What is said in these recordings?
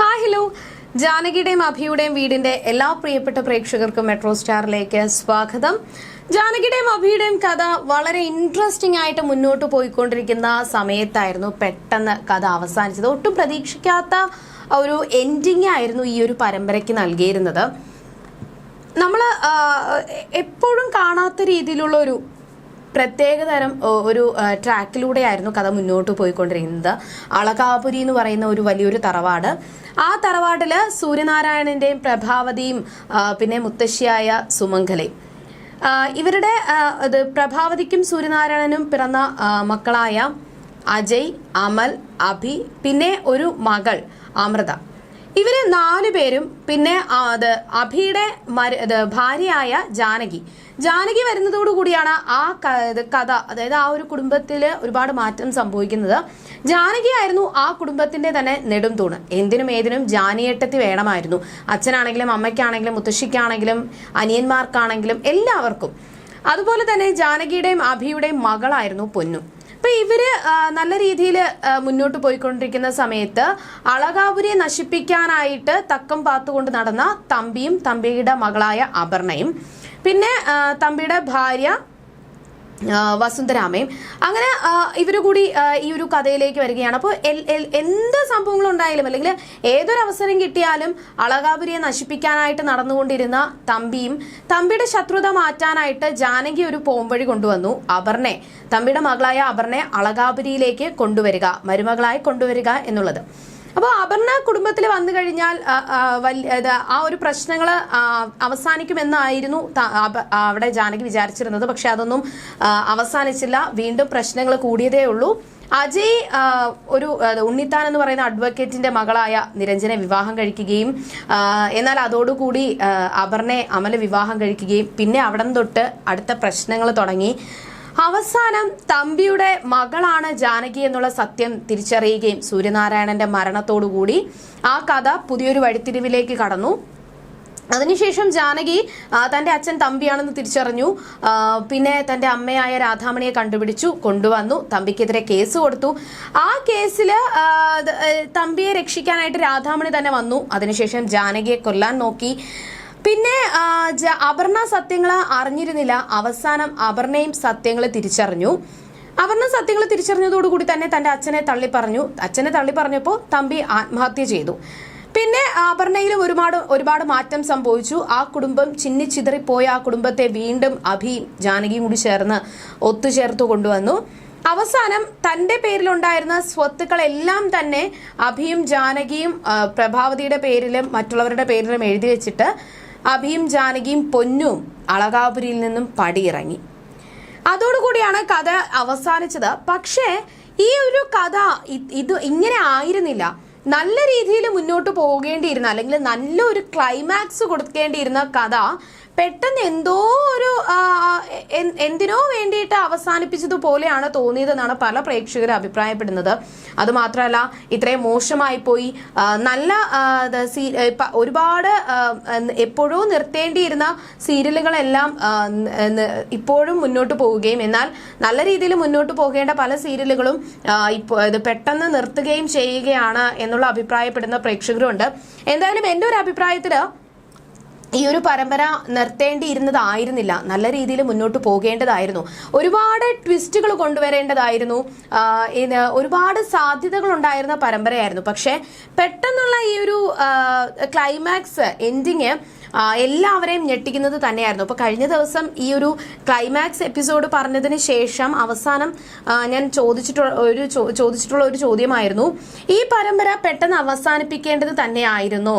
Hi hello. ജാനകിയുടെയും അഭിയുടെയും വീടിന്റെ എല്ലാ പ്രിയപ്പെട്ട പ്രേക്ഷകർക്കും മെട്രോ സ്റ്റാറിലേക്ക് സ്വാഗതം. ജാനകിയുടെയും അഭിയുടെയും കഥ വളരെ ഇൻട്രസ്റ്റിംഗ് ആയിട്ട് മുന്നോട്ട് പോയിക്കൊണ്ടിരിക്കുന്ന സമയത്തായിരുന്നു പെട്ടെന്ന് കഥ അവസാനിച്ചത്. ഒട്ടും പ്രതീക്ഷിക്കാത്ത ഒരു എൻഡിങ് ആയിരുന്നു ഈ ഒരു പരമ്പരയ്ക്ക് നൽകിയിരുന്നത്. നമ്മൾ എപ്പോഴും കാണാത്ത രീതിയിലുള്ള ഒരു പ്രത്യേകതരം തരം ഒരു ട്രാക്കിലൂടെ ട്രാക്കിലൂടെയായിരുന്നു കഥ മുന്നോട്ട് പോയിക്കൊണ്ടിരിക്കുന്നത്. അളകാപുരി എന്ന് പറയുന്ന ഒരു വലിയൊരു തറവാട്. ആ തറവാട്ടിൽ സൂര്യനാരായണന്റെയും പ്രഭാവതിയും പിന്നെ മുത്തശ്ശിയായ സുമംഗലയും. ഇവരുടെ ഇത് പ്രഭാവതിക്കും സൂര്യനാരായണനും പിറന്ന മക്കളായ അജയ് അമൽ അഭി പിന്നെ ഒരു മകൾ അമൃത. ഇവർ നാലു പേരും പിന്നെ അത് അഭിയുടെ ഭാര്യയായ ജാനകി. ജാനകി വരുന്നതോടുകൂടിയാണ് ആ കഥ അതായത് ആ ഒരു കുടുംബത്തിൽ ഒരുപാട് മാറ്റം സംഭവിക്കുന്നത്. ജാനകി ആയിരുന്നു ആ കുടുംബത്തിന്റെ തന്നെ നെടും തൂണ്. എന്തിനും ഏതിനും ജാനിയേട്ടത്തി വേണമായിരുന്നു. അച്ഛനാണെങ്കിലും അമ്മയ്ക്കാണെങ്കിലും മുത്തശ്ശിക്കാണെങ്കിലും അനിയന്മാർക്കാണെങ്കിലും എല്ലാവർക്കും. അതുപോലെ തന്നെ ജാനകിയുടെയും അഭിയുടെയും മകളായിരുന്നു പൊന്നു. അപ്പൊ ഇവർ നല്ല രീതിയിൽ മുന്നോട്ട് പോയിക്കൊണ്ടിരിക്കുന്ന സമയത്ത് അളകാപുരിയെ നശിപ്പിക്കാനായിട്ട് തക്കം പാത്തുകൊണ്ട് നടന്ന തമ്പിയും തമ്പിയുടെ മകളായ അപർണയും. പിന്നെ തമ്പിയുടെ ഭാര്യ വസുന്ധരാമയും അങ്ങനെ ഇവർ കൂടി ഈ ഒരു കഥയിലേക്ക് വരികയാണ്. അപ്പോൾ എന്ത് സംഭവങ്ങൾ ഉണ്ടായാലും അല്ലെങ്കിൽ ഏതൊരു അവസരം കിട്ടിയാലും അളകാപുരിയെ നശിപ്പിക്കാനായിട്ട് നടന്നുകൊണ്ടിരുന്ന തമ്പിയും തമ്പിയുടെ ശത്രുത മാറ്റാനായിട്ട് ജാനകി ഒരു പോംവഴി കൊണ്ടുവന്നു അവർനെ തമ്പിയുടെ മകളായ അവർനെ അളകാപുരിയിലേക്ക് കൊണ്ടുവരിക മരുമകളായി കൊണ്ടുവരിക എന്നുള്ളത്. അപ്പോൾ അപർണ കുടുംബത്തിൽ വന്നു കഴിഞ്ഞാൽ ആ, ഒരു പ്രശ്നങ്ങൾ അവസാനിക്കുമെന്നായിരുന്നു അവിടെ ജാനകി വിചാരിച്ചിരുന്നത്. പക്ഷെ അതൊന്നും അവസാനിച്ചില്ല. വീണ്ടും പ്രശ്നങ്ങൾ കൂടിയതേ ഉള്ളൂ. അജയ് ഒരു ഉണ്ണിത്താൻ എന്ന് പറയുന്ന അഡ്വക്കേറ്റിന്റെ മകളായ നിരഞ്ജനെ വിവാഹം കഴിക്കുകയും എന്നാൽ അതോടുകൂടി അപർണെ അമല വിവാഹം കഴിക്കുകയും പിന്നെ അവിടെ തൊട്ട് അടുത്ത പ്രശ്നങ്ങൾ തുടങ്ങി. അവസാനം തമ്പിയുടെ മകളാണ് ജാനകി എന്നുള്ള സത്യം തിരിച്ചറിയുകയും സൂര്യനാരായണന്റെ മരണത്തോടുകൂടി ആ കഥ പുതിയൊരു വഴിത്തിരിവിലേക്ക് കടന്നു. അതിനുശേഷം ജാനകി തന്റെ അച്ഛൻ തമ്പിയാണെന്ന് തിരിച്ചറിഞ്ഞു. പിന്നെ തന്റെ അമ്മയായ രാധാമണിയെ കണ്ടുപിടിച്ചു കൊണ്ടുവന്നു തമ്പിക്കെതിരെ കേസ് കൊടുത്തു. ആ കേസിൽ തമ്പിയെ രക്ഷിക്കാനായിട്ട് രാധാമണി തന്നെ വന്നു. അതിനുശേഷം ജാനകിയെ കൊല്ലാൻ നോക്കി. പിന്നെ അപർണ സത്യങ്ങൾ അറിഞ്ഞിരുന്നില്ല. അവസാനം അപർണയും സത്യങ്ങൾ തിരിച്ചറിഞ്ഞു. അപർണ സത്യങ്ങൾ തിരിച്ചറിഞ്ഞതോടുകൂടി തന്നെ തന്റെ അച്ഛനെ തള്ളി പറഞ്ഞു. അച്ഛനെ തള്ളി പറഞ്ഞപ്പോൾ തമ്പി ആത്മഹത്യ ചെയ്തു. പിന്നെ അപർണയിലും ഒരുപാട് ഒരുപാട് മാറ്റം സംഭവിച്ചു. ആ കുടുംബം ചിന്നിച്ചിതറിപ്പോയ ആ കുടുംബത്തെ വീണ്ടും അഭി ജാനകിയും കൂടി ചേർന്ന് ഒത്തുചേർത്ത് കൊണ്ടുവന്നു. അവസാനം തന്റെ പേരിലുണ്ടായിരുന്ന സ്വത്തുക്കളെല്ലാം തന്നെ അഭിയും ജാനകിയും പ്രഭാവതിയുടെ പേരിലും മറ്റുള്ളവരുടെ പേരിലും എഴുതി വെച്ചിട്ട് അഭിയും ജാനകിയും പൊന്നും അളകാപുരിയിൽ നിന്നും പടിയിറങ്ങി. അതോടുകൂടിയാണ് കഥ അവസാനിച്ചത്. പക്ഷേ ഈ ഒരു കഥ ഇത് ഇങ്ങനെ ആയിരുന്നില്ല. നല്ല രീതിയിൽ മുന്നോട്ട് പോകേണ്ടിയിരുന്ന അല്ലെങ്കിൽ നല്ലൊരു ക്ലൈമാക്സ് കൊടുക്കേണ്ടിയിരുന്ന കഥ പെട്ടെന്ന് എന്തോ ഒരു എന്തിനോ വേണ്ടിയിട്ട് അവസാനിപ്പിച്ചതുപോലെയാണ് തോന്നിയതെന്നാണ് പല പ്രേക്ഷകരും അഭിപ്രായപ്പെടുന്നത്. അതുമാത്രമല്ല ഇത്രയും മോശമായി പോയി നല്ല ഒരുപാട് എപ്പോഴും നിർത്തേണ്ടിയിരുന്ന സീരിയലുകളെല്ലാം ഇപ്പോഴും മുന്നോട്ട് പോവുകയും എന്നാൽ നല്ല രീതിയിൽ മുന്നോട്ട് പോകേണ്ട പല സീരിയലുകളും ഇപ്പോൾ ഇത് പെട്ടെന്ന് നിർത്തുകയും ചെയ്യുകയാണ് എന്നുള്ള അഭിപ്രായപ്പെടുന്ന പ്രേക്ഷകരുണ്ട്. എന്തായാലും എന്റെ ഒരു അഭിപ്രായത്തിൽ ഈ ഒരു പരമ്പര നിർത്തേണ്ടിയിരുന്നതായിരുന്നില്ല. നല്ല രീതിയിൽ മുന്നോട്ട് പോകേണ്ടതായിരുന്നു. ഒരുപാട് ട്വിസ്റ്റുകൾ കൊണ്ടുവരേണ്ടതായിരുന്നു. ഒരുപാട് സാധ്യതകൾ ഉണ്ടായിരുന്ന പരമ്പരയായിരുന്നു. പക്ഷേ പെട്ടെന്നുള്ള ഈ ഒരു ക്ലൈമാക്സ് എൻഡിങ് എല്ലാവരെയും ഞെട്ടിക്കുന്നത് തന്നെയായിരുന്നു. അപ്പോൾ കഴിഞ്ഞ ദിവസം ഈ ഒരു ക്ലൈമാക്സ് എപ്പിസോഡ് പറഞ്ഞതിന് ശേഷം അവസാനം ഞാൻ ചോദിച്ചിട്ടുള്ള ഒരു ചോദിച്ചിട്ടുള്ള ഒരു ചോദ്യമായിരുന്നു. ഈ പരമ്പര പെട്ടെന്ന് അവസാനിപ്പിക്കേണ്ടത് തന്നെയായിരുന്നോ.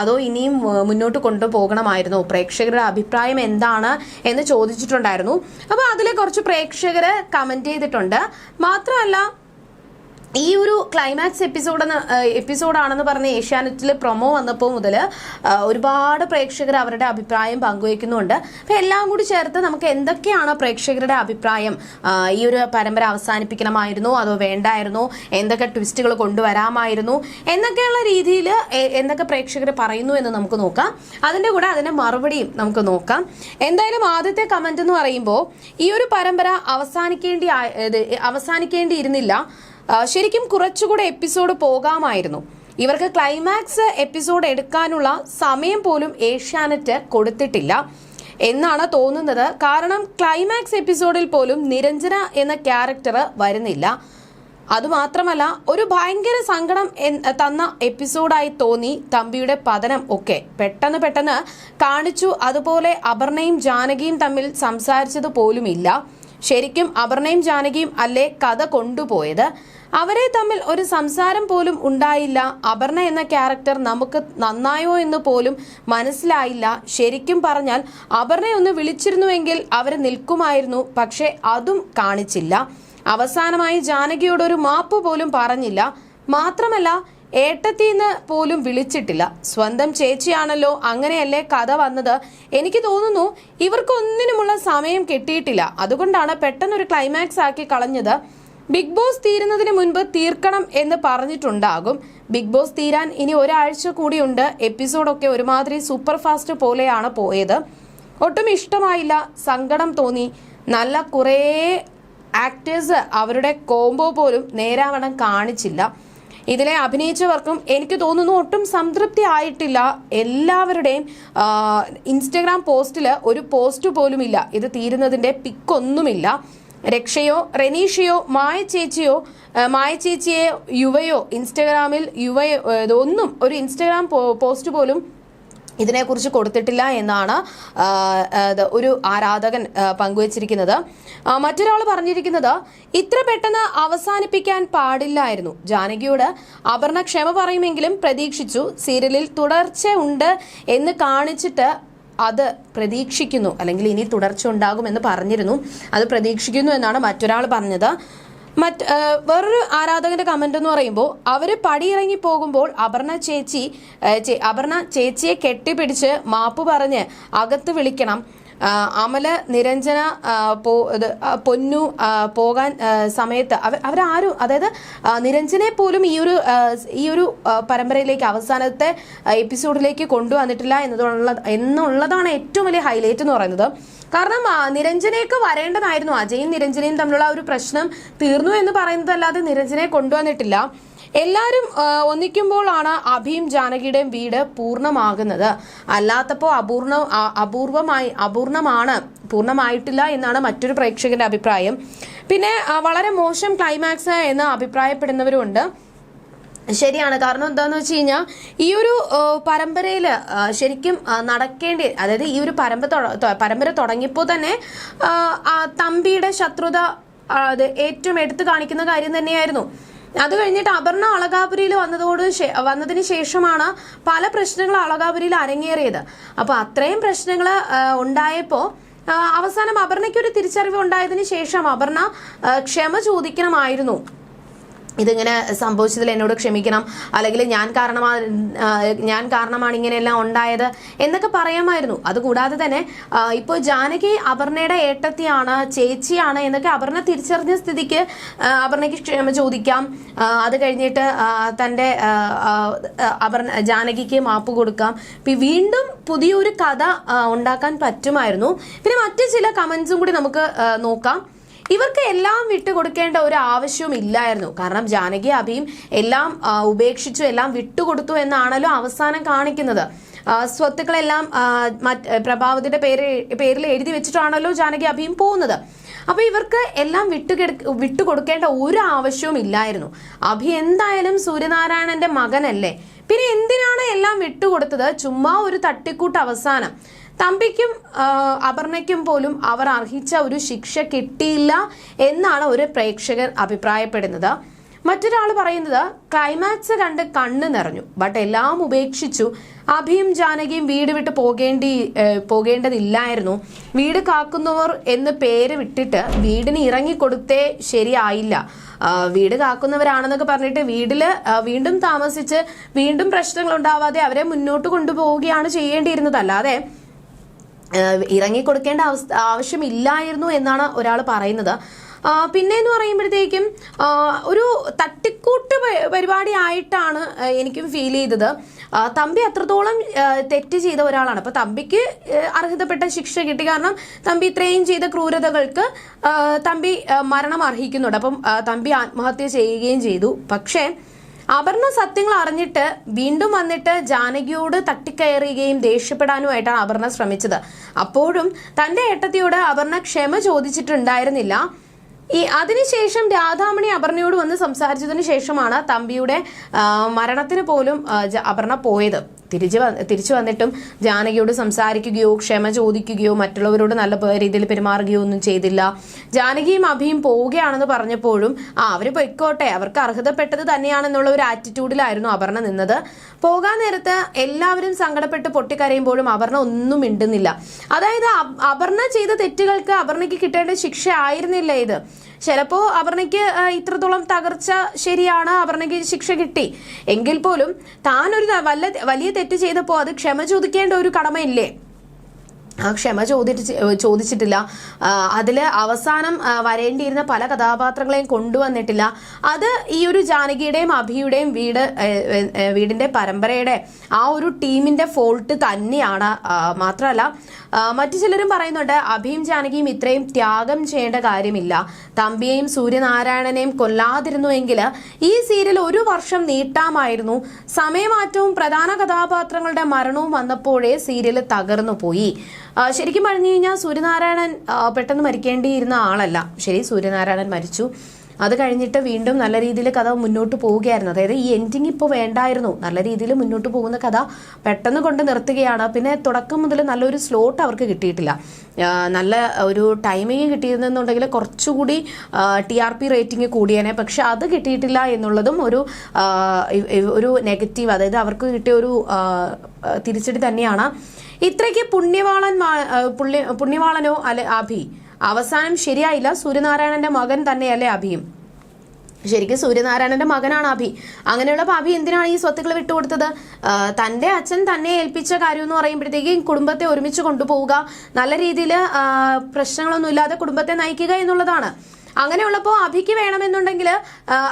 അതോ ഇനിയും മുന്നോട്ട് കൊണ്ടുപോകണമായിരുന്നോ? പ്രേക്ഷകരുടെ അഭിപ്രായം എന്താണ് എന്ന് ചോദിച്ചിട്ടുണ്ടായിരുന്നു. അപ്പോൾ അതിലെ കുറച്ച് പ്രേക്ഷകർ കമന്റ് ചെയ്തിട്ടുണ്ട്. മാത്രമല്ല ഈ ഒരു ക്ലൈമാക്സ് എപ്പിസോഡ് എപ്പിസോഡാണെന്ന് പറഞ്ഞ ഏഷ്യാനെറ്റിൽ പ്രൊമോ വന്നപ്പോൾ മുതൽ ഒരുപാട് പ്രേക്ഷകർ അവരുടെ അഭിപ്രായം പങ്കുവയ്ക്കുന്നുണ്ട്. അപ്പം എല്ലാം കൂടി ചേർത്ത് നമുക്ക് എന്തൊക്കെയാണ് പ്രേക്ഷകരുടെ അഭിപ്രായം? ഈ ഒരു പരമ്പര അവസാനിപ്പിക്കണമായിരുന്നോ അതോ വേണ്ടായിരുന്നു? എന്തൊക്കെ ട്വിസ്റ്റുകൾ കൊണ്ടുവരാമായിരുന്നു? എന്നൊക്കെയുള്ള രീതിയിൽ എന്തൊക്കെ പ്രേക്ഷകർ പറയുന്നു എന്ന് നമുക്ക് നോക്കാം. അതിന്റെ കൂടെ അതിന്റെ മറുപടിയും നമുക്ക് നോക്കാം. എന്തായാലും ആദ്യത്തെ കമന്റ് എന്ന് പറയുമ്പോൾ ഈ ഒരു പരമ്പര അവസാനിക്കേണ്ടി അവസാനിക്കേണ്ടിയിരുന്നില്ല. ശരിക്കും കുറച്ചുകൂടെ എപ്പിസോഡ് പോകാമായിരുന്നു. ഇവർക്ക് ക്ലൈമാക്സ് എപ്പിസോഡ് എടുക്കാനുള്ള സമയം പോലും ഏഷ്യാനെറ്റ് കൊടുത്തിട്ടില്ല എന്നാണ് തോന്നുന്നത്. കാരണം ക്ലൈമാക്സ് എപ്പിസോഡിൽ പോലും നിരഞ്ജന എന്ന ക്യാരക്ടർ വരുന്നില്ല. അതുമാത്രമല്ല ഒരു ഭയങ്കര സങ്കടം തന്ന എപ്പിസോഡായി തോന്നി തമ്പിയുടെ പതനം ഒക്കെ. പെട്ടെന്ന് പെട്ടെന്ന് കാണിച്ചു. അതുപോലെ അപർണയും ജാനകിയും തമ്മിൽ സംസാരിച്ചത് പോലുമില്ല. ശരിക്കും അപർണയും ജാനകിയും അല്ലേ കഥ കൊണ്ടുപോയത്? അവരെ തമ്മിൽ ഒരു സംസാരം പോലും ഉണ്ടായില്ല. അപർണ എന്ന ക്യാരക്ടർ നമുക്ക് നന്നായോ എന്ന് പോലും മനസ്സിലായില്ല. ശരിക്കും പറഞ്ഞാൽ അപർണയൊന്ന് വിളിച്ചിരുന്നുവെങ്കിൽ അവർ നിൽക്കുമായിരുന്നു. പക്ഷേ അതും കാണിച്ചില്ല. അവസാനമായി ജാനകിയോട് ഒരു മാപ്പ് പോലും പറഞ്ഞില്ല. മാത്രമല്ല ഏട്ടത്തിന്ന് പോലും വിളിച്ചിട്ടില്ല. സ്വന്തം ചേച്ചിയാണല്ലോ അങ്ങനെയല്ലേ കഥ വന്നത്? എനിക്ക് തോന്നുന്നു ഇവർക്കൊന്നിനുമുള്ള സമയം കിട്ടിയിട്ടില്ല. അതുകൊണ്ടാണ് പെട്ടെന്നൊരു ക്ലൈമാക്സ് ആക്കി കളഞ്ഞത്. ബിഗ് ബോസ് തീരുന്നതിന് മുൻപ് തീർക്കണം എന്ന് പറഞ്ഞിട്ടുണ്ടാകും. ബിഗ് ബോസ് തീരാൻ ഇനി ഒരാഴ്ച കൂടിയുണ്ട്. എപ്പിസോഡൊക്കെ ഒരുമാതിരി സൂപ്പർ ഫാസ്റ്റ് പോലെയാണ് പോയത്. ഒട്ടും ഇഷ്ടമായില്ല. സങ്കടം തോന്നി. നല്ല കുറേ ആക്ടേഴ്സ് അവരുടെ കോംബോ പോലും നേരാവണ്ണം കാണിച്ചില്ല. ഇതിലെ അഭിനയിച്ചവർക്കും എനിക്ക് തോന്നുന്നു ഒട്ടും സംതൃപ്തി ആയിട്ടില്ല. എല്ലാവരുടെയും ഇൻസ്റ്റഗ്രാം പോസ്റ്റിൽ ഒരു പോസ്റ്റ് പോലുമില്ല. ഇത് തീരുന്നതിന്റെ പിക്കൊന്നുമില്ല. രക്ഷയോ റെനീഷയോ മായ ചേച്ചിയോ യുവയോ ഇൻസ്റ്റഗ്രാമിൽ യുവയോ ഒന്നും ഒരു ഇൻസ്റ്റഗ്രാം പോസ്റ്റ് പോലും ഇതിനെക്കുറിച്ച് കൊടുത്തിട്ടില്ല എന്നാണ് ഒരു ആരാധകൻ പങ്കുവച്ചിരിക്കുന്നത്. മറ്റൊരാൾ പറഞ്ഞിരിക്കുന്നത് ഇത്ര പെട്ടെന്ന് അവസാനിപ്പിക്കാൻ പാടില്ലായിരുന്നു. ജാനകിയോട് അപർണ ക്ഷമ പറയുമെങ്കിലും പ്രതീക്ഷിച്ചു. സീരിയലിൽ തുടർച്ച ഉണ്ട് എന്ന് കാണിച്ചിട്ട് അത് പ്രതീക്ഷിക്കുന്നു. അല്ലെങ്കിൽ ഇനി തുടർച്ച ഉണ്ടാകുമെന്ന് പറഞ്ഞിരുന്നു. അത് പ്രതീക്ഷിക്കുന്നു എന്നാണ് മറ്റൊരാൾ പറഞ്ഞത്. മറ്റ് വേറൊരു ആരാധകന്റെ കമന്റ് എന്ന് പറയുമ്പോൾ അവർ പടിയിറങ്ങി പോകുമ്പോൾ അപർണ ചേച്ചി അപർണ ചേച്ചിയെ കെട്ടിപ്പിടിച്ച് മാപ്പ് പറഞ്ഞ് അകത്ത് വിളിക്കണം. അമല നിരഞ്ജന പൊന്നു പോകാൻ സമയത്ത് അവർ അവരാരും അതായത് നിരഞ്ജനെ പോലും ഈ ഒരു ഈ ഒരു പരമ്പരയിലേക്ക് അവസാനത്തെ എപ്പിസോഡിലേക്ക് കൊണ്ടുവന്നിട്ടില്ല എന്നതുള്ള എന്നുള്ളതാണ് ഏറ്റവും വലിയ ഹൈലൈറ്റ് എന്ന് പറയുന്നത്. കാരണം നിരഞ്ജനയൊക്കെ വരേണ്ടതായിരുന്നു. അജയും നിരഞ്ജനയും തമ്മിലുള്ള ഒരു പ്രശ്നം തീർന്നു എന്ന് പറയുന്നതല്ലാതെ നിരഞ്ജനെ കൊണ്ടുവന്നിട്ടില്ല. എല്ലാവരും ഒന്നിക്കുമ്പോഴാണ് അഭിയും ജാനകിയുടെയും വീട് പൂർണമാകുന്നത്. അല്ലാത്തപ്പോൾ അപൂർണ അപൂർവമായി അപൂർണമാണ്. പൂർണമായിട്ടില്ല എന്നാണ് മറ്റൊരു പ്രേക്ഷകന്റെ അഭിപ്രായം. പിന്നെ വളരെ മോശം ക്ലൈമാക്സ് എന്ന് അഭിപ്രായപ്പെടുന്നവരുണ്ട്. ശരിയാണ്. കാരണം എന്താന്ന് വെച്ച് കഴിഞ്ഞാൽ ഈ ഒരു പരമ്പരയിൽ ശരിക്കും നടക്കേണ്ട അതായത് ഈ ഒരു പരമ്പര പരമ്പര തുടങ്ങിയപ്പോൾ തന്നെ തമ്പിയുടെ ശത്രുത അത് ഏറ്റവും എടുത്തു കാണിക്കുന്ന കാര്യം തന്നെയായിരുന്നു. അത് കഴിഞ്ഞിട്ട് അപർണ അളകാപുരിയിൽ വന്നതോട് വന്നതിന് ശേഷമാണ് പല പ്രശ്നങ്ങൾ അളകാപുരിയിൽ അരങ്ങേറിയത്. അപ്പോൾ അത്രയും പ്രശ്നങ്ങൾ ഉണ്ടായപ്പോൾ അവസാനം അപർണയ്ക്ക് ഒരു തിരിച്ചറിവ് ഉണ്ടായതിനു ശേഷം അപർണ ക്ഷമ ചോദിക്കണമായിരുന്നു. ഇതിങ്ങനെ സംഭവിച്ചതിൽ എന്നോട് ക്ഷമിക്കണം. അല്ലെങ്കിൽ ഞാൻ കാരണമാണ് ഞാൻ കാരണമാണ് ഇങ്ങനെയെല്ലാം ഉണ്ടായത് എന്നൊക്കെ പറയാമായിരുന്നു. അതുകൂടാതെ തന്നെ ഇപ്പോൾ ജാനകി അപർണയുടെ ഏട്ടത്തിയാണ് ചേച്ചിയാണ് എന്നൊക്കെ അപർണ തിരിച്ചറിഞ്ഞ സ്ഥിതിക്ക് അപർണയ്ക്ക് ക്ഷമ ചോദിക്കാം. അത് കഴിഞ്ഞിട്ട് തന്റെ അപർണ ജാനകിക്ക് മാപ്പ് കൊടുക്കാം. വീണ്ടും പുതിയൊരു കഥ ഉണ്ടാക്കാൻ പറ്റുമായിരുന്നു. പിന്നെ മറ്റു ചില കമൻസും കൂടി നമുക്ക് നോക്കാം. ഇവർക്ക് എല്ലാം വിട്ടുകൊടുക്കേണ്ട ഒരു ആവശ്യവും ഇല്ലായിരുന്നു. കാരണം ജാനകി അഭിയും എല്ലാം ഉപേക്ഷിച്ചു എല്ലാം വിട്ടുകൊടുത്തു എന്നാണല്ലോ അവസാനം കാണിക്കുന്നത്. സ്വത്തുക്കളെല്ലാം പ്രഭാവതിയുടെ പേര് പേരിൽ എഴുതി വെച്ചിട്ടാണല്ലോ ജാനകി അഭിയും പോകുന്നത്. അപ്പൊ ഇവർക്ക് എല്ലാം വിട്ടുകെടു വിട്ടുകൊടുക്കേണ്ട ഒരു ആവശ്യവും ഇല്ലായിരുന്നു. അഭി എന്തായാലും സൂര്യനാരായണന്റെ മകനല്ലേ? പിന്നെ എന്തിനാണ് എല്ലാം വിട്ടുകൊടുത്തത് ചുമ്മാ ഒരു തട്ടിക്കൂട്ട് അവസാനം. തമ്പിക്കും അപർണയ്ക്കും പോലും അവർ അർഹിച്ച ഒരു ശിക്ഷ കിട്ടിയില്ല എന്നാണ് ഒരു പ്രേക്ഷകർ അഭിപ്രായപ്പെടുന്നത്. മറ്റൊരാൾ പറയുന്നത് ക്ലൈമാക്സ് കണ്ട് കണ്ണ് നിറഞ്ഞു ബട്ട് എല്ലാം ഉപേക്ഷിച്ചു. അഭിയും ജാനകിയും വീട് വിട്ട് പോകേണ്ടി പോകേണ്ടതില്ലായിരുന്നു. വീട് കാക്കുന്നവർ എന്ന് പേര് വിട്ടിട്ട് വീടിന് ഇറങ്ങിക്കൊടുത്തേ ശരിയായില്ല. വീട് കാക്കുന്നവരാണെന്നൊക്കെ പറഞ്ഞിട്ട് വീട്ടിൽ വീണ്ടും താമസിച്ച് വീണ്ടും പ്രശ്നങ്ങൾ ഉണ്ടാവാതെ അവരെ മുന്നോട്ട് കൊണ്ടുപോവുകയാണ് ചെയ്യേണ്ടിയിരുന്നത്. അല്ലാതെ ഇറങ്ങിക്കൊടുക്കേണ്ട അവസ്ഥ ആവശ്യമില്ലായിരുന്നു എന്നാണ് ഒരാൾ പറയുന്നത്. പിന്നെ എന്ന് പറയുമ്പോഴത്തേക്കും ഒരു തട്ടിക്കൂട്ട് പരിപാടി ആയിട്ടാണ് എനിക്കും ഫീൽ ചെയ്തത്. തമ്പി അത്രത്തോളം തെറ്റ് ചെയ്ത ഒരാളാണ്. അപ്പം തമ്പിക്ക് അർഹതപ്പെട്ട ശിക്ഷ കിട്ടി. കാരണം തമ്പി ഇത്രയും ചെയ്ത ക്രൂരതകൾക്ക് തമ്പി മരണം അർഹിക്കുന്നുണ്ട്. അപ്പം തമ്പി ആത്മഹത്യ ചെയ്യുകയും ചെയ്തു. പക്ഷേ അപർണ സത്യങ്ങൾ അറിഞ്ഞിട്ട് വീണ്ടും വന്നിട്ട് ജാനകിയോട് തട്ടിക്കയറുകയും ദേഷ്യപ്പെടാനുമായിട്ടാണ് അപർണ ശ്രമിച്ചത്. അപ്പോഴും തന്റെ ഏട്ടത്തിയോട് അപർണ ക്ഷമ ചോദിച്ചിട്ടുണ്ടായിരുന്നില്ല. ഈ അതിനുശേഷം രാധാമണി അപർണയോട് വന്ന് സംസാരിച്ചതിന് ശേഷമാണ് തമ്പിയുടെ മരണത്തിന് പോലും അപർണ പോയത്. തിരിച്ചു തിരിച്ചു വന്നിട്ടും ജാനകിയോട് സംസാരിക്കുകയോ ക്ഷമ ചോദിക്കുകയോ മറ്റുള്ളവരോട് നല്ല രീതിയിൽ പെരുമാറുകയോ ഒന്നും ചെയ്തില്ല. ജാനകിയും അഭിയും പോവുകയാണെന്ന് പറഞ്ഞപ്പോഴും ആ അവർ പൊയ്ക്കോട്ടെ അവർക്ക് അർഹതപ്പെട്ടത് തന്നെയാണെന്നുള്ള ഒരു ആറ്റിറ്റ്യൂഡിലായിരുന്നു അപർണ നിന്നത്. പോകാൻ നേരത്ത് എല്ലാവരും സങ്കടപ്പെട്ട് പൊട്ടിക്കരയുമ്പോഴും അപർണ ഒന്നും മിണ്ടുന്നില്ല. അതായത് അപ- അപർണ ചെയ്ത തെറ്റുകൾക്ക് അപർണയ്ക്ക് കിട്ടേണ്ട ശിക്ഷ ആയിരുന്നില്ല ഇത്. ചിലപ്പോ അപർണയ്ക്ക് ആ, ഇത്രത്തോളം തകർച്ച ശരിയാണ് അപർണയ്ക്ക് ശിക്ഷ കിട്ടി. എങ്കിൽ പോലും താൻ ഒരു വല്ല വലിയ തെറ്റ് ചെയ്തപ്പോൾ അത് ക്ഷമ ചോദിക്കേണ്ട ഒരു കടമയില്ലേ? ആ ക്ഷമ ചോദിച്ച് ചോദിച്ചിട്ടില്ല. അതിൽ അവസാനം വരേണ്ടിയിരുന്ന പല കഥാപാത്രങ്ങളെയും കൊണ്ടുവന്നിട്ടില്ല. അത് ഈ ഒരു ജാനകിയുടെയും അഭിയുടെയും വീട് വീടിന്റെ പരമ്പരയുടെ ആ ഒരു ടീമിന്റെ ഫോൾട്ട് തന്നെയാണ്. മാത്രമല്ല മറ്റു ചിലരും പറയുന്നുണ്ട് അഭിയും ജാനകിയും ഇത്രയും ത്യാഗം ചെയ്യേണ്ട കാര്യമില്ല. തമ്പിയെയും സൂര്യനാരായണനെയും കൊല്ലാതിരുന്നുവെങ്കിൽ ഈ സീരിയൽ ഒരു വർഷം നീട്ടാമായിരുന്നു. സമയമാറ്റവും പ്രധാന കഥാപാത്രങ്ങളുടെ മരണവും വന്നപ്പോഴേ സീരിയൽ തകർന്നു പോയി. ശരിക്കും പറഞ്ഞു കഴിഞ്ഞാൽ സൂര്യനാരായണൻ പെട്ടെന്ന് മരിക്കേണ്ടിയിരുന്ന ആളല്ല. ശരി സൂര്യനാരായണൻ മരിച്ചു. അത് കഴിഞ്ഞിട്ട് വീണ്ടും നല്ല രീതിയിൽ കഥ മുന്നോട്ട് പോവുകയായിരുന്നു. അതായത് ഈ എൻഡിങ് ഇപ്പോൾ വേണ്ടായിരുന്നു. നല്ല രീതിയിൽ മുന്നോട്ട് പോകുന്ന കഥ പെട്ടെന്ന് കൊണ്ട് നിർത്തുകയാണ്. പിന്നെ തുടക്കം മുതൽ നല്ലൊരു സ്ലോട്ട് അവർക്ക് കിട്ടിയിട്ടില്ല. നല്ല ഒരു ടൈമിങ് കിട്ടിയിരുന്നെന്നുണ്ടെങ്കിൽ കുറച്ചുകൂടി ടി ആർ പി റേറ്റിംഗ് കൂടിയേനെ. പക്ഷെ അത് കിട്ടിയിട്ടില്ല എന്നുള്ളതും ഒരു ഒരു നെഗറ്റീവ് അതായത് അവർക്ക് കിട്ടിയ ഒരു തിരിച്ചടി തന്നെയാണ്. ഇത്രയ്ക്ക് പുണ്യവാളൻ പുണ്യവാളനോ അല്ലെ അഭി അവസാനം ശരിയായില്ല. സൂര്യനാരായണന്റെ മകൻ തന്നെയല്ലേ അഭിയും ശരിക്കും സൂര്യനാരായണന്റെ മകനാണ് അഭി. അങ്ങനെയുള്ള അഭി എന്തിനാണ് ഈ സ്വത്തുക്കൾ വിട്ടുകൊടുത്തത്? തന്റെ അച്ഛൻ തന്നെ ഏൽപ്പിച്ച കാര്യം എന്ന് പറയുമ്പോഴത്തേക്കും കുടുംബത്തെ ഒരുമിച്ച് കൊണ്ടുപോവുക നല്ല രീതിയിൽ പ്രശ്നങ്ങളൊന്നും ഇല്ലാതെ കുടുംബത്തെ നയിക്കുക എന്നുള്ളതാണ്. അങ്ങനെയുള്ളപ്പോൾ അഭിക്ക് വേണമെന്നുണ്ടെങ്കിൽ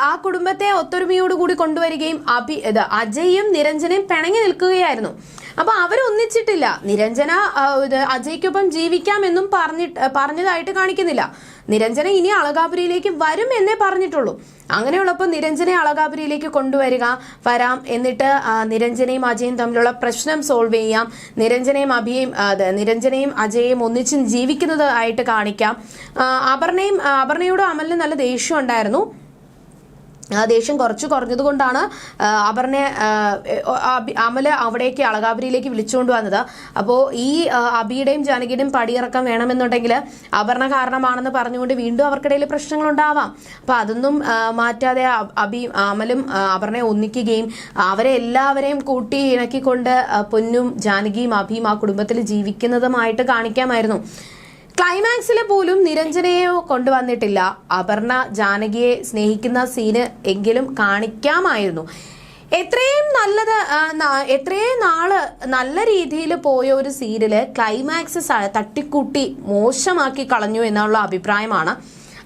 ആ കുടുംബത്തെ ഒത്തൊരുമയോടുകൂടി കൊണ്ടുവരികയും അഭി ഇത് അജയും നിരഞ്ജനയും പിണങ്ങി നിൽക്കുകയായിരുന്നു. അപ്പൊ അവരൊന്നിച്ചിട്ടില്ല നിരഞ്ജന അജയ്ക്കൊപ്പം ജീവിക്കാമെന്നും പറഞ്ഞിട്ട് പറഞ്ഞതായിട്ട് കാണിക്കുന്നില്ല. നിരഞ്ജന ഇനി അളകാപുരിയിലേക്ക് വരും എന്നേ പറഞ്ഞിട്ടുള്ളൂ. അങ്ങനെയുള്ളപ്പോൾ നിരഞ്ജനെ അളകാപുരിയിലേക്ക് കൊണ്ടുവരിക വരാം. എന്നിട്ട് നിരഞ്ജനയും അജയും തമ്മിലുള്ള പ്രശ്നം സോൾവ് ചെയ്യാം. നിരഞ്ജനയും അഭിയും നിരഞ്ജനയും അജയും ഒന്നിച്ച് ജീവിക്കുന്നത് ആയിട്ട് കാണിക്കാം. അപർണയും അപർണയോടും അമലിന് നല്ല ദേഷ്യം ഉണ്ടായിരുന്നു. ആ ദേഷ്യം കുറച്ച് കുറഞ്ഞത് കൊണ്ടാണ് അപർണെ അമല അവിടേക്ക് അളകാപുരിയിലേക്ക് വിളിച്ചുകൊണ്ട് വന്നത്. അപ്പോൾ ഈ അബിയുടെയും ജാനകിയുടെയും പടിയിറക്കം വേണമെന്നുണ്ടെങ്കിൽ അപർണ കാരണമാണെന്ന് പറഞ്ഞുകൊണ്ട് വീണ്ടും അവർക്കിടയിൽ പ്രശ്നങ്ങൾ ഉണ്ടാവാം അപ്പോൾ അതൊന്നും മാറ്റാതെ അബി അമലും അപർണയെ ഒന്നിക്കുകയും അവരെ എല്ലാവരെയും കൂട്ടി ഇണക്കിക്കൊണ്ട് പൊന്നും ജാനകിയും അഭിയും ആ കുടുംബത്തിൽ ജീവിക്കുന്നതുമായിട്ട് കാണിക്കാമായിരുന്നു. ക്ലൈമാക്സിൽ പോലും നിരഞ്ജനയോ കൊണ്ടുവന്നിട്ടില്ല. അപർണ ജാനകിയെ സ്നേഹിക്കുന്ന സീന് എങ്കിലും കാണിക്കാമായിരുന്നു. എത്രയും നല്ലത് എത്രയും നാൾ നല്ല രീതിയിൽ പോയ ഒരു സീരിയൽ ക്ലൈമാക്സ് തട്ടിക്കൂട്ടി മോശമാക്കി കളഞ്ഞു എന്നുള്ള അഭിപ്രായമാണ്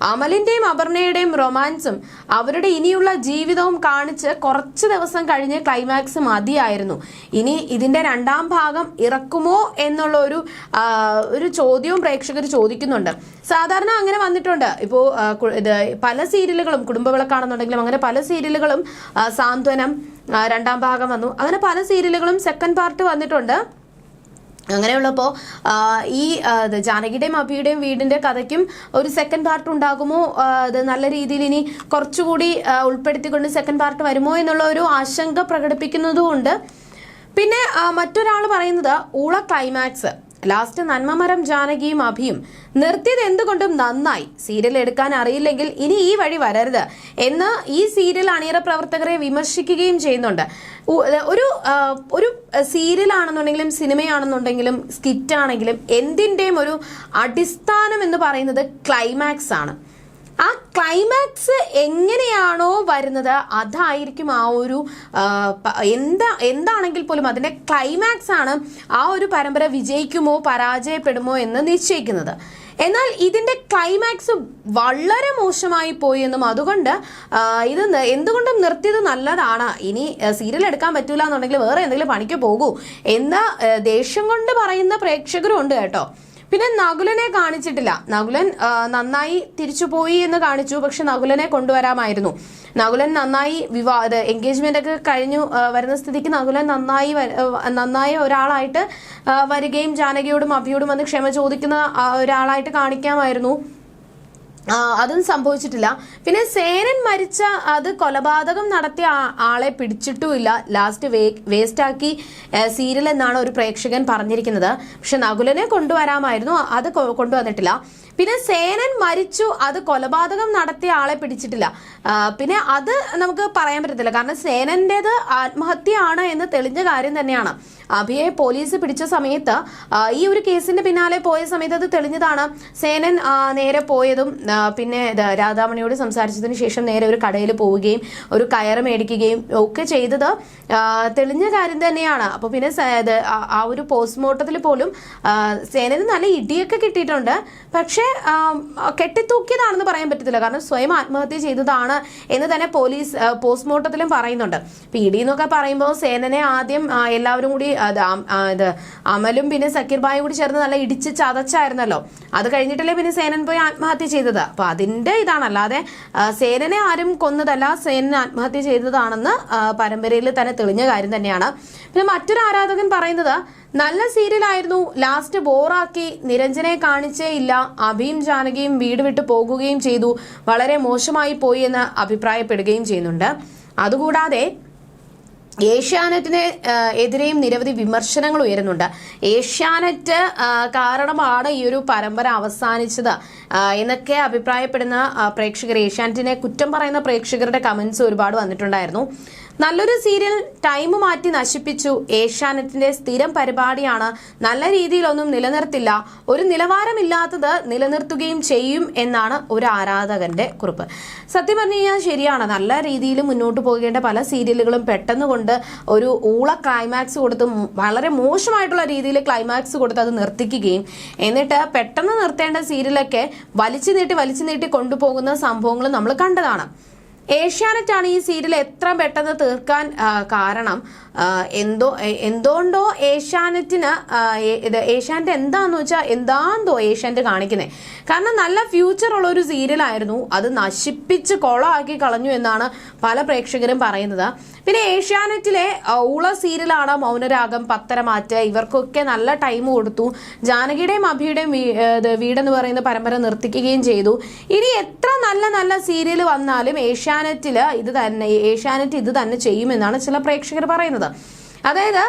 അമലിന്റെയും അപർണയുടെയും റൊമാൻസും അവരുടെ ഇനിയുള്ള ജീവിതവും കാണിച്ച് കുറച്ച് ദിവസം കഴിഞ്ഞ് ക്ലൈമാക്സ് മതിയായിരുന്നു. ഇനി ഇതിന്റെ രണ്ടാം ഭാഗം ഇറക്കുമോ എന്നുള്ള ഒരു ഒരു ചോദ്യവും പ്രേക്ഷകർ ചോദിക്കുന്നുണ്ട്. സാധാരണ അങ്ങനെ വന്നിട്ടുണ്ട്. ഇപ്പോൾ ഇത് പല സീരിയലുകളും കുടുംബവിളക്കാണെന്നുണ്ടെങ്കിലും അങ്ങനെ പല സീരിയലുകളും സാന്ത്വനം രണ്ടാം ഭാഗം വന്നു. അങ്ങനെ പല സീരിയലുകളും സെക്കൻഡ് പാർട്ട് വന്നിട്ടുണ്ട്. അങ്ങനെയുള്ളപ്പോൾ ഈ ജാനകിയുടെയും അഭിയുടെയും വീടിന്റെ കഥയ്ക്കും ഒരു സെക്കൻഡ് പാർട്ട് ഉണ്ടാകുമോ? അത് നല്ല രീതിയിൽ ഇനി കുറച്ചുകൂടി ഉൾപ്പെടുത്തിക്കൊണ്ട് സെക്കൻഡ് പാർട്ട് വരുമോ എന്നുള്ള ഒരു ആശങ്ക പ്രകടിപ്പിക്കുന്നതുകൊണ്ട് പിന്നെ മറ്റൊരാൾ പറയുന്നത് ഊള ക്ലൈമാക്സ് ലാസ്റ്റ് നന്മമരം ജാനകിയും അഭിയും നിർത്തിയത് എന്തുകൊണ്ടും നന്നായി. സീരിയൽ എടുക്കാൻ അറിയില്ലെങ്കിൽ ഇനി ഈ വഴി വരരുത് എന്ന് ഈ സീരിയൽ അണിയറ പ്രവർത്തകരെ വിമർശിക്കുകയും ചെയ്യുന്നുണ്ട്. ഒരു ഒരു സീരിയൽ ആണെന്നുണ്ടെങ്കിലും സിനിമയാണെന്നുണ്ടെങ്കിലും സ്കിറ്റ് ആണെങ്കിലും എന്തിന്റെയും ഒരു അടിസ്ഥാനം എന്ന് പറയുന്നത് ക്ലൈമാക്സ് ആണ് ആ ക്ലൈമാക്സ് എങ്ങനെയാണോ വരുന്നത്? അതായിരിക്കും ആ ഒരു എന്താ എന്താണെങ്കിൽ പോലും അതിന്റെ ക്ലൈമാക്സ് ആണ് ആ ഒരു പരമ്പര വിജയിക്കുമോ പരാജയപ്പെടുമോ എന്ന് നിശ്ചയിക്കുന്നത്. എന്നാൽ ഇതിന്റെ ക്ലൈമാക്സ് വളരെ മോശമായി പോയി എന്നും അതുകൊണ്ട് ഇത് എന്തുകൊണ്ടും നിർത്തിയത് നല്ലതാണ്. ഇനി സീരിയൽ എടുക്കാൻ പറ്റൂല എന്നുണ്ടെങ്കിൽ വേറെ എന്തെങ്കിലും പണിക്ക് പോകൂ എന്ന ദേഷ്യം കൊണ്ട് പറയുന്ന പ്രേക്ഷകരും ഉണ്ട് കേട്ടോ. പിന്നെ നകുലനെ കാണിച്ചിട്ടില്ല. നകുലൻ നന്നായി തിരിച്ചു പോയി എന്ന് കാണിച്ചു. പക്ഷെ നകുലനെ കൊണ്ടുവരാമായിരുന്നു. നകുലൻ നന്നായി വിവാ എൻഗേജ്മെന്റ് ഒക്കെ കഴിഞ്ഞു വരുന്ന സ്ഥിതിക്ക് നകുലൻ നന്നായി നന്നായി ഒരാളായിട്ട് വരികയും ജാനകിയോടും അഭിയോടും വന്ന് ക്ഷമ ചോദിക്കുന്ന ഒരാളായിട്ട് കാണിക്കാമായിരുന്നു. അതും സംഭവിച്ചിട്ടില്ല. പിന്നെ സേനൻ മരിച്ച അത് കൊലപാതകം നടത്തിയ ആളെ പിടിച്ചിട്ടുമില്ല. ലാസ്റ്റ് വേ വേസ്റ്റ് ആക്കി സീരിയൽ എന്നാണ് ഒരു പ്രേക്ഷകൻ പറഞ്ഞിരിക്കുന്നത്. പക്ഷെ നകുലനെ കൊണ്ടുവരാമായിരുന്നു. അത് കൊണ്ടുവന്നിട്ടില്ല. പിന്നെ സേനൻ മരിച്ചു. അത് കൊലപാതകം നടത്തിയ ആളെ പിടിച്ചിട്ടില്ല. പിന്നെ അത് നമുക്ക് പറയാൻ പറ്റത്തില്ല. കാരണം സേനന്റേത് ആത്മഹത്യയാണ് എന്ന് തെളിഞ്ഞ കാര്യം തന്നെയാണ്. അഭിയെ പോലീസ് പിടിച്ച സമയത്ത് ഈ ഒരു കേസിന്റെ പിന്നാലെ പോയ സമയത്ത് അത് തെളിഞ്ഞതാണ്. സേനൻ നേരെ പോയതും പിന്നെ രാധാമണിയോട് സംസാരിച്ചതിന് ശേഷം നേരെ ഒരു കടയിൽ പോവുകയും ഒരു കയറ് മേടിക്കുകയും ഒക്കെ ചെയ്തത് തെളിഞ്ഞ കാര്യം തന്നെയാണ്. അപ്പൊ പിന്നെ ആ- ഒരു പോസ്റ്റ്മോർട്ടത്തിൽ പോലും സേനന് നല്ല ഇടിയൊക്കെ കിട്ടിയിട്ടുണ്ട്. പക്ഷേ കെട്ടിത്തൂക്കിയതാണെന്ന് പറയാൻ പറ്റത്തില്ല. കാരണം സ്വയം ആത്മഹത്യ ചെയ്തതാണ് എന്ന് തന്നെ പോലീസ് പോസ്റ്റ്മോർട്ടത്തിലും പറയുന്നുണ്ട്. പി ഡി എന്നൊക്കെ പറയുമ്പോൾ സേനനെ ആദ്യം എല്ലാവരും കൂടി ഇത് അമലും പിന്നെ സക്കീർ ബായും കൂടി ചേർന്ന് നല്ല ഇടിച്ച് ചതച്ചായിരുന്നല്ലോ. അത് കഴിഞ്ഞിട്ടല്ലേ പിന്നെ സേനൻ പോയി ആത്മഹത്യ ചെയ്തത്. അപ്പൊ അതിന്റെ ഇതാണ്. അല്ലാതെ സേനനെ ആരും കൊന്നതല്ല സേനൻ ആത്മഹത്യ ചെയ്തതാണെന്ന് പരമ്പരയിൽ തന്നെ തെളിഞ്ഞ കാര്യം തന്നെയാണ്. പിന്നെ മറ്റൊരു ആരാധകൻ പറയുന്നത് നല്ല സീരിയലായിരുന്നു. ലാസ്റ്റ് ബോറാക്കി നിരഞ്ജനെ കാണിച്ചേ ഇല്ല. അഭിയും ജാനകിയും വീട് വിട്ടു പോകുകയും ചെയ്തു. വളരെ മോശമായി പോയി എന്ന് അഭിപ്രായപ്പെടുകയും ചെയ്യുന്നുണ്ട്. അതുകൂടാതെ ഏഷ്യാനെറ്റിന് എതിരെയും നിരവധി വിമർശനങ്ങൾ ഉയരുന്നുണ്ട്. ഏഷ്യാനെറ്റ് കാരണമാണ് ഈ ഒരു പരമ്പര അവസാനിച്ചത് എന്നൊക്കെ അഭിപ്രായപ്പെടുന്ന പ്രേക്ഷകർ ഏഷ്യാനെറ്റിനെ കുറ്റം പറയുന്ന പ്രേക്ഷകരുടെ കമന്റ്സ് ഒരുപാട് വന്നിട്ടുണ്ടായിരുന്നു. നല്ലൊരു സീരിയൽ ടൈം മാറ്റി നശിപ്പിച്ചു. ഏഷ്യാനെറ്റിന്റെ സ്ഥിരം പരിപാടിയാണ്. നല്ല രീതിയിലൊന്നും നിലനിർത്തില്ല. ഒരു നിലവാരമില്ലാത്തത് നിലനിർത്തുകയും ചെയ്യും എന്നാണ് ഒരു ആരാധകന്റെ കുറിപ്പ്. സത്യം പറഞ്ഞു കഴിഞ്ഞാൽ ശരിയാണ്. നല്ല രീതിയിൽ മുന്നോട്ട് പോകേണ്ട പല സീരിയലുകളും പെട്ടെന്ന് കൊണ്ട് ഒരു ഊള ക്ലൈമാക്സ് കൊടുത്ത് വളരെ മോശമായിട്ടുള്ള രീതിയിൽ ക്ലൈമാക്സ് കൊടുത്ത് അത് നിർത്തിക്കുകയും എന്നിട്ട് പെട്ടെന്ന് നിർത്തേണ്ട സീരിയലൊക്കെ വലിച്ചു നീട്ടി വലിച്ചു നീട്ടി കൊണ്ടുപോകുന്ന സംഭവങ്ങൾ നമ്മൾ കണ്ടതാണ്. ഏഷ്യാനെറ്റ് ആണ് ഈ സീരിയൽ എത്ര പെട്ടെന്ന് തീർക്കാൻ കാരണം എന്തോ എന്തുകൊണ്ടോ ഏഷ്യാനെറ്റിന് ഇത് ഏഷ്യാനെറ്റ് എന്താന്ന് വെച്ചാൽ എന്താന്തോ ഏഷ്യാനെറ്റ് കാണിക്കുന്നത് കാരണം നല്ല ഫ്യൂച്ചർ ഉള്ള ഒരു സീരിയലായിരുന്നു. അത് നശിപ്പിച്ച് കൊളമാക്കി കളഞ്ഞു എന്നാണ് പല പ്രേക്ഷകരും പറയുന്നത്. പിന്നെ ഏഷ്യാനെറ്റിലെ ഉള സീരിയലാണ് മൗനരാഗം പത്തരമാറ്റ് ഇവർക്കൊക്കെ നല്ല ടൈം കൊടുത്തു. ജാനകിയുടെയും അഭിയുടെയും വീടെന്ന് പറയുന്ന പരമ്പര നിർത്തിക്കുകയും ചെയ്തു. ഇനി എത്ര നല്ല നല്ല സീരിയൽ വന്നാലും ഏഷ്യാനെറ്റിൽ ഇത് തന്നെ ഏഷ്യാനെറ്റ് ഇത് തന്നെ ചെയ്യുമെന്നാണ് ചില പ്രേക്ഷകർ പറയുന്നത്. അതായത്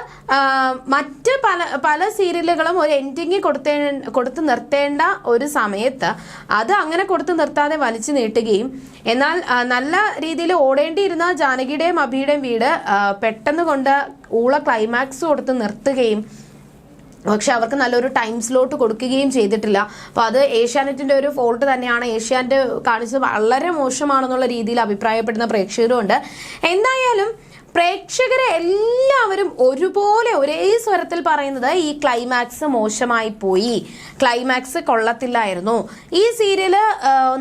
മറ്റ് പല പല സീരിയലുകളും ഒരു എൻഡിങ് കൊടുത്തേ കൊടുത്ത് നിർത്തേണ്ട ഒരു സമയത്ത് അത് അങ്ങനെ കൊടുത്ത് നിർത്താതെ വലിച്ചു നീട്ടുകയും എന്നാൽ നല്ല രീതിയിൽ ഓടേണ്ടിയിരുന്ന ജാനകിയുടെയും അഭിയുടെയും വീട് പെട്ടെന്ന് കൊണ്ട് ഊള ക്ലൈമാക്സ് കൊടുത്ത് നിർത്തുകയും പക്ഷെ അവർക്ക് നല്ലൊരു ടൈം സ്ലോട്ട് കൊടുക്കുകയും ചെയ്തിട്ടില്ല. അപ്പോൾ അത് ഏഷ്യാനെറ്റിന്റെ ഒരു ഫോൾട്ട് തന്നെയാണ്. ഏഷ്യാനെറ്റ് കാണിച്ചത് വളരെ മോശമാണെന്നുള്ള രീതിയിൽ അഭിപ്രായപ്പെടുന്ന പ്രേക്ഷകരും ഉണ്ട് എന്തായാലും പ്രേക്ഷകരെ എല്ലാവരും ഒരുപോലെ ഒരേ സ്വരത്തിൽ പറയുന്നത് ഈ ക്ലൈമാക്സ് മോശമായി പോയി. ക്ലൈമാക്സ് കൊള്ളത്തില്ലായിരുന്നു. ഈ സീരിയൽ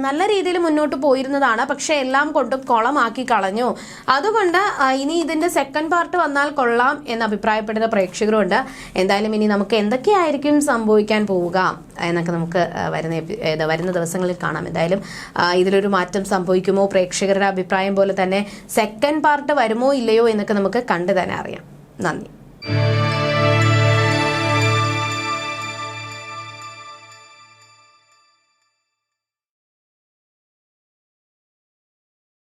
നല്ല രീതിയിൽ മുന്നോട്ട് പോയിരുന്നതാണ്. പക്ഷെ എല്ലാം കൊണ്ടും കൊളമാക്കി കളഞ്ഞു. അതുകൊണ്ട് ഇനി ഇതിന്റെ സെക്കൻഡ് പാർട്ട് വന്നാൽ കൊള്ളാം എന്ന് അഭിപ്രായപ്പെടുന്ന പ്രേക്ഷകരുണ്ട്. എന്തായാലും ഇനി നമുക്ക് എന്തൊക്കെയായിരിക്കും സംഭവിക്കാൻ പോവുക എന്നൊക്കെ നമുക്ക് വരുന്ന വരുന്ന ദിവസങ്ങളിൽ കാണാം. എന്തായാലും ഇതിലൊരു മാറ്റം സംഭവിക്കുമോ? പ്രേക്ഷകരുടെ അഭിപ്രായം പോലെ തന്നെ സെക്കൻഡ് പാർട്ട് വരുമോ ഇല്ലയോ എന്നൊക്കെ നമുക്ക് കണ്ടു തന്നെ അറിയാം. നന്ദി.